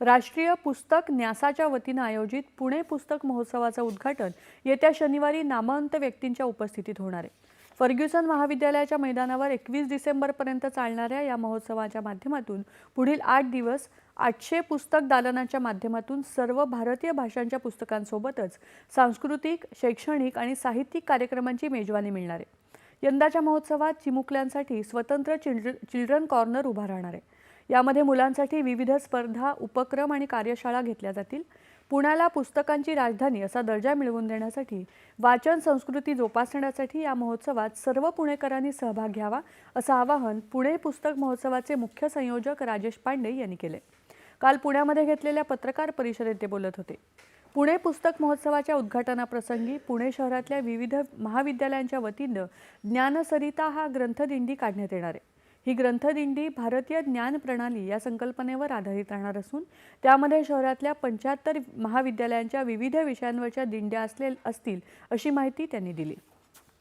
राष्ट्रीय पुस्तक न्यासाच्या वतीनं आयोजित पुणे पुस्तक महोत्सवाचं उद्घाटन येत्या शनिवारी नामवंत व्यक्तींच्या उपस्थितीत होणार आहे. फर्ग्युसन महाविद्यालयाच्या मैदानावर एकवीस डिसेंबरपर्यंत चालणाऱ्या या महोत्सवाच्या माध्यमातून पुढील आठ दिवस आठशे पुस्तक दालनाच्या माध्यमातून सर्व भारतीय भाषांच्या पुस्तकांसोबतच सांस्कृतिक शैक्षणिक आणि साहित्यिक कार्यक्रमांची मेजवानी मिळणार आहे. यंदाच्या महोत्सवात चिमुकल्यांसाठी स्वतंत्र चिल्ड्र चिल्ड्रन कॉर्नर उभा राहणार आहे. यामध्ये मुलांसाठी विविध स्पर्धा उपक्रम आणि कार्यशाळा घेतल्या जातील. पुण्याला पुस्तकांची राजधानी असा दर्जा मिळवून देण्यासाठी वाचन संस्कृती जोपासण्यासाठी या महोत्सवात सर्व पुणेकरांनी सहभाग घ्यावा असं आवाहन पुणे पुस्तक महोत्सवाचे मुख्य संयोजक राजेश पांडे यांनी केले. काल पुण्यामध्ये घेतलेल्या पत्रकार परिषदेत ते बोलत होते. पुणे पुस्तक महोत्सवाच्या उद्घाटनाप्रसंगी पुणे शहरातल्या विविध महाविद्यालयांच्या वतीनं ज्ञानसरिता हा ग्रंथदिंडी काढण्यात येणार आहे. ही ग्रंथदिंडी भारतीय ज्ञान प्रणाली या संकल्पनेवर आधारित राहणार असून त्यामध्ये शहरातल्या पंच्याहत्तर महाविद्यालयांच्या विविध विषयांवरच्या दिंड्या असले असतील अशी माहिती त्यांनी दिली.